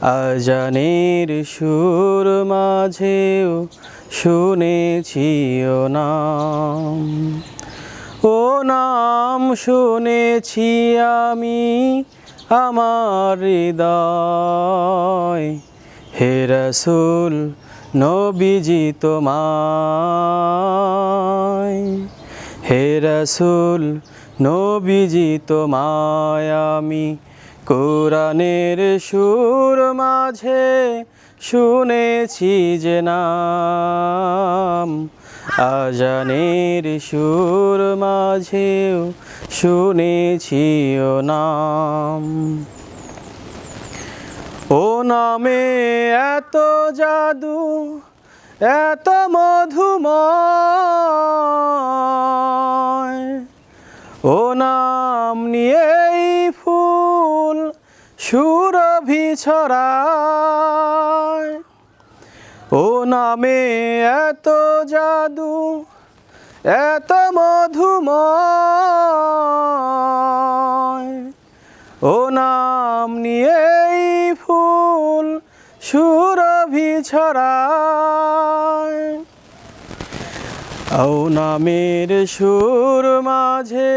আজানের সুর মাঝেও শুনেছি ও নাম। ও নাম শুনেছি আমি আমার হৃদয়। হে রসুল, নবীজি তোমায়। হে রসুল, নবীজি তোমায় আমি কোরআনের সুর মাঝে শুনেছি যে নাম। আজানের সুর মাঝেও শুনেছি ও নাম। ও নামে এত জাদু, এত মধুময়। ও নাম নিয়েই ফুল সুরভি ছড়ায় ও নামে এত জাদু, এত মধুময়। ও নাম নিয়েই ফুল সুরভি ছড়ায় ও নামের সুর মাঝে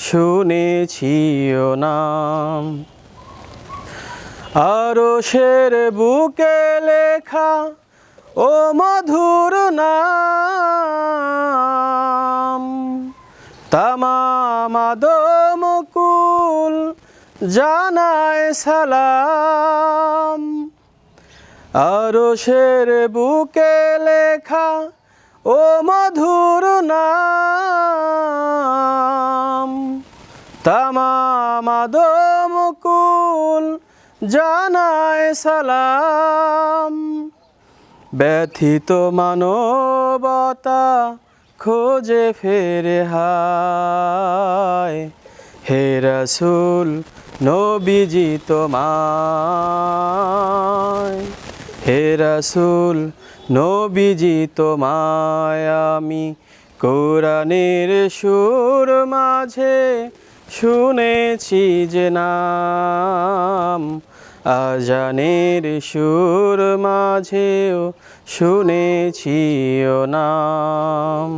শুনেছি ও নাম। আরও শের বুকে লেখা ও মধুর নাম। তামাম আদমকুল জানায় সালাম। আরও শের বুকে লেখা ও মধুর নাম। তামাম আদমকুল জানায় সালাম। ব্যথিত মানবতা খোঁজে ফেরে হায়। হে রসুল, নবীজি তোমায়। হে রসুল, নবীজি তোমায়। আমি কোরআনের সুর মাঝে শুনেছি যে নাম আজানের সুর মাঝেও শুনেছি ও নাম।